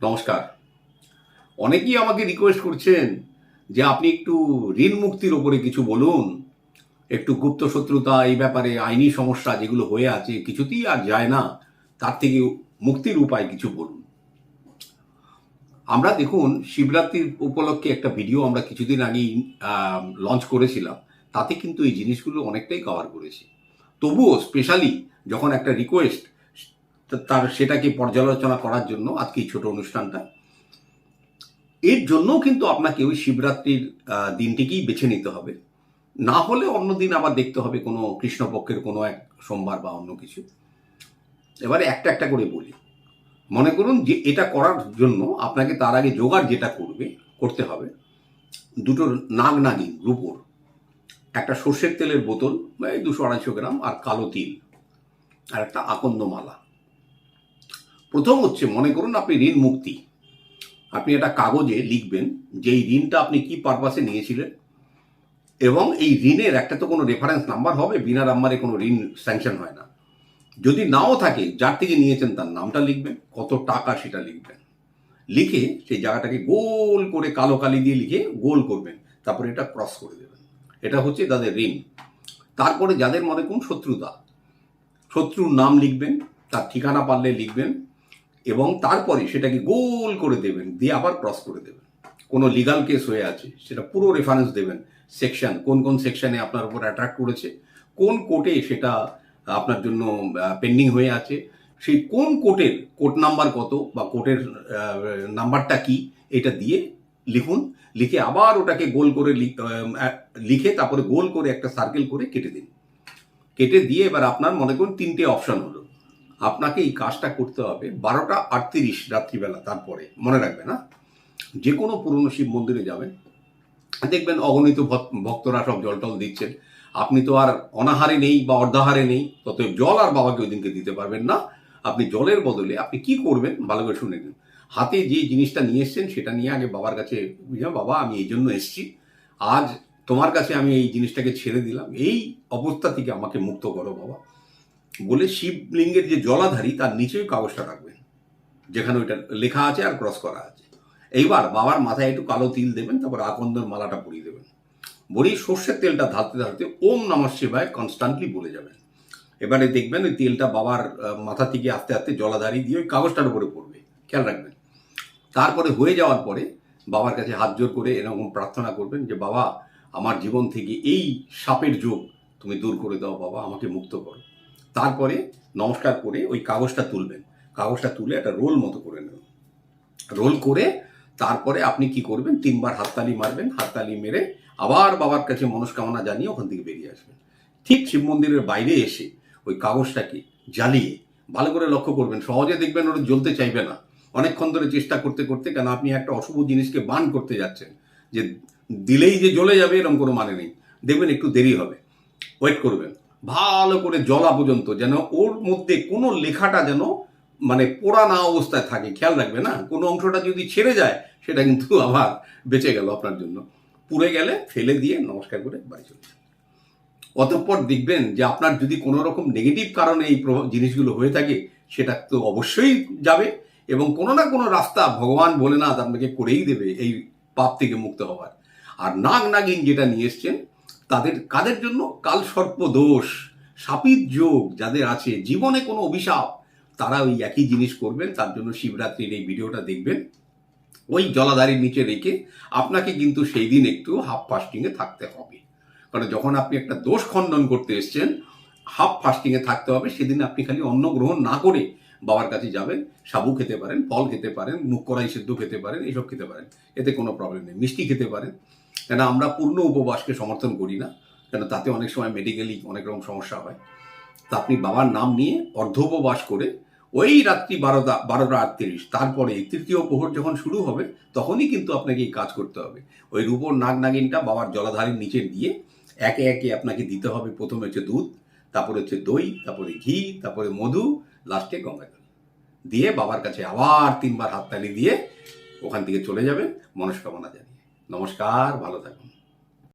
নমস্কার। অনেকেই আমাকে রিকোয়েস্ট করছেন যে আপনি একটু ঋণ মুক্তির ওপরে কিছু বলুন। একটু গুপ্ত শত্রুতা, এই ব্যাপারে আইনি সমস্যা যেগুলো হয়ে আছে, কিছুতেই আর যায় না। তার থেকে মুক্তির উপায় কিছু বলুন। আমরা দেখুন শিবরাত্রির উপলক্ষে একটা ভিডিও আমরা কিছুদিন আগেই লঞ্চ করেছিলাম। তাতে কিন্তু এই জিনিসগুলো অনেকটাই কভার করেছি। তবুও স্পেশালি যখন একটা রিকোয়েস্ট তার সেটাকে পর্যালোচনা করার জন্য আজকে এই ছোট অনুষ্ঠানটা। এর জন্যও কিন্তু আপনাকে ওই শিবরাত্রির দিনটিকেই বেছে নিতে হবে। না হলে অন্য দিন আবার দেখতে হবে কোনো কৃষ্ণপক্ষের কোনো এক সোমবার বা অন্য কিছু। এবারে একটা একটা করে বলি। মনে করুন যে এটা করার জন্য আপনাকে তার আগে জোগাড় যেটা করবে, করতে হবে। দুটো নাগ নাগিন রুপোর। একটা সর্ষের তেলের বোতল বা এই দুশো আড়াইশো গ্রাম, আর কালো তিল। আর একটা আকন্দমালা। প্রথম হচ্ছে মনে করুন আপনি ঋণ মুক্তি। আপনি একটা কাগজে লিখবেন যে এই ঋণটা আপনি কি পারপাসে নিয়েছিলেন এবং এই ঋণের একটা তো কোনো রেফারেন্স নাম্বার হবে, বিনা নাম্বারে কোনো ঋণ স্যাংশন হয় না। যদি নাও থাকে, যার থেকে নিয়েছেন তার নামটা লিখবেন, কত টাকা সেটা লিখবেন। লিখে সেই জায়গাটাকে গোল করে কালো কালি দিয়ে লিখে গোল করবেন, তারপরে এটা ক্রস করে দেবেন। এটা হচ্ছে তাদের ঋণ। তারপরে যাদের মনে করুন শত্রুতা, শত্রুর নাম লিখবেন, তার ঠিকানা পারলে লিখবেন এবং তারপরে সেটাকে গোল করে দেবেন, দিয়ে আবার ক্রস করে দেবেন। কোনো লিগাল কেস হয়ে আছে, সেটা পুরো রেফারেন্স দেবেন সেকশন কোন কোন সেকশনে আপনার উপর অ্যাট্রাক্ট করেছে, কোন কোর্টে সেটা আপনার জন্য পেন্ডিং হয়ে আছে, সেই কোন কোর্টের কোর্ট নাম্বার কত বা কোর্টের নাম্বারটা কি, এটা দিয়ে লিখুন, লিখে আবার ওটাকে গোল করে লিখে তারপরে গোল করে একটা সার্কেল করে কেটে দিন। কেটে দিয়ে এবার আপনার মনে করুন তিনটে অপশন হলো। আপনাকে এই কাজটা করতে হবে বারোটা আটত্রিশ রাত্রিবেলা তারপরে। মনে রাখবেন না? যে কোনো পুরনো শিব মন্দিরে যাবেন। দেখবেন অগণিত ভক্তরা সব জল টল দিচ্ছেন। আপনি তো আর অনাহারে নেই বা অর্ধাহারে নেই ততএব জল আর বাবাকে ওই দিনকে দিতে পারবেন না। আপনি জলের বদলে আপনি কি করবেন? ভালো করে শুনে নিন। হাতে যে জিনিসটা নিয়ে এসছেন সেটা নিয়ে আগে বাবার কাছে বাবা, আমি এই জন্য এসেছি। আজ তোমার কাছে আমি এই জিনিসটাকে ছেড়ে দিলাম। এই অবস্থা থেকে আমাকে মুক্ত করো বাবা। বলে শিবলিঙ্গের যে জলাধারী, তার নিচেই কাগজটা রাখবেন যেখানে ওইটা লেখা আছে আর ক্রস করা আছে। এইবার বাবার মাথায় একটু কালো তিল দেবেন, তারপর আকন্দর মালাটা পরিয়ে দেবেন। বড়ি সর্ষের তেলটা ঢালতে ঢালতে ওম নমঃ শিবায় কনস্ট্যান্টলি বলে যাবেন। এবারে দেখবেন ওই তেলটা বাবার মাথা থেকে আস্তে আস্তে জলাধারি দিয়ে ওই কাগজটার উপরে পড়বে। খেয়াল রাখবেন। তারপরে হয়ে যাওয়ার পরে বাবার কাছে হাত জোর করে এরকম প্রার্থনা করবেন যে, বাবা, আমার জীবন থেকে এই সাপের যোগ তুমি দূর করে দাও, বাবা, আমাকে মুক্ত করো। তারপরে নমস্কার করে ওই কাগজটা তুলবেন। কাগজটা তুলে একটা রোল মতো করে নেবেন। রোল করে তারপরে আপনি কি করবেন? তিনবার হাততালি মারবেন, হাততালি মেরে আবার বাবার কাছে মনস্কামনা জানিয়ে ওখান থেকে বেরিয়ে আসবেন। ঠিক শিব মন্দিরের বাইরে এসে ওই কাগজটাকে জ্বালিয়ে ভালো করে লক্ষ্য করবেন। সহজে দেখবেন ওটা জ্বলতে চাইবে না। অনেকক্ষণ ধরে চেষ্টা করতে করতে কেন আপনি একটা অশুভ জিনিসকে বান করতে যাচ্ছেন যে দিলেই যে জ্বলে যাবে এরকম কোনো মানে নেই। দেখবেন একটু দেরি হবে। ওয়েট করবেন। ভালো করে জলা পর্যন্ত যেন ওর মধ্যে কোনো লেখাটা যেন মানে পোড়া না অবস্থায় থাকে, খেয়াল রাখবে না? কোনো অংশটা যদি ছেড়ে যায়, সেটা কিন্তু আবার বেঁচে গেল আপনার জন্য। পুড়ে গেলে ফেলে দিয়ে নমস্কার করে বাড়ি চলে। অতঃপর দেখবেন যে আপনার যদি কোনো রকম নেগেটিভ কারণে এই জিনিসগুলো হয়ে থাকে, সেটা তো অবশ্যই যাবে এবং কোনো না কোনো রাস্তা ভগবান বলে না আপনাকে করেই দেবে এই পাপ থেকে মুক্ত হওয়ার। আর নাগ নাগিন যেটা নিয়ে এসছেন তাদের, কাদের জন্য? কাল সর্প দোষ, সাপির যোগ যাদের আছে। জীবনে কোনো অভিশাপ, তারা ওই একই জিনিস করবেন, তার জন্য শিবরাত্রির এই ভিডিওটা দেখবেন। ওই জলাধারীর নিচে রেখে আপনাকে কিন্তু সেই দিন একটু হাফ ফাস্টিংয়ে থাকতে হবে। কারণ যখন আপনি একটা দোষ খণ্ডন করতে এসছেন হাফ ফাস্টিংয়ে থাকতে হবে। সেদিন আপনি খালি অন্ন গ্রহণ না করে বাবার কাছে যাবেন, সাবু খেতে পারেন, ফল খেতে পারেন মুখ কড়াই সেদ্ধ খেতে পারেন, এসব খেতে পারেন। এতে কোনো প্রবলেম নেই। মিষ্টি খেতে পারেন। কেন আমরা পূর্ণ উপবাসকে সমর্থন করি না? কেন তাতে অনেক সময় মেডিকেলি অনেক রকম সমস্যা হয়। তা আপনি বাবার নাম নিয়ে অর্ধ উপবাস করে ওই রাত্রি বারোটা বারোটা আটত্রিশ, তারপরে তৃতীয় প্রহর যখন শুরু হবে, তখনই কিন্তু আপনাকে এই কাজ করতে হবে। ওই রূপর নাগ নাগিনটা বাবার জলাধারের নিচে দিয়ে একে একে আপনাকে দিতে হবে। প্রথমে হচ্ছে দুধ, তারপরে হচ্ছে দই, তারপরে ঘি, তারপরে মধু, লাস্টে গঙ্গা জল দিয়ে বাবার কাছে আবার তিনবার হাততালি দিয়ে ওখান থেকে চলে যাবেন। মনস্কামনা জানিয়ে। নমস্কার ভালো থাকুন।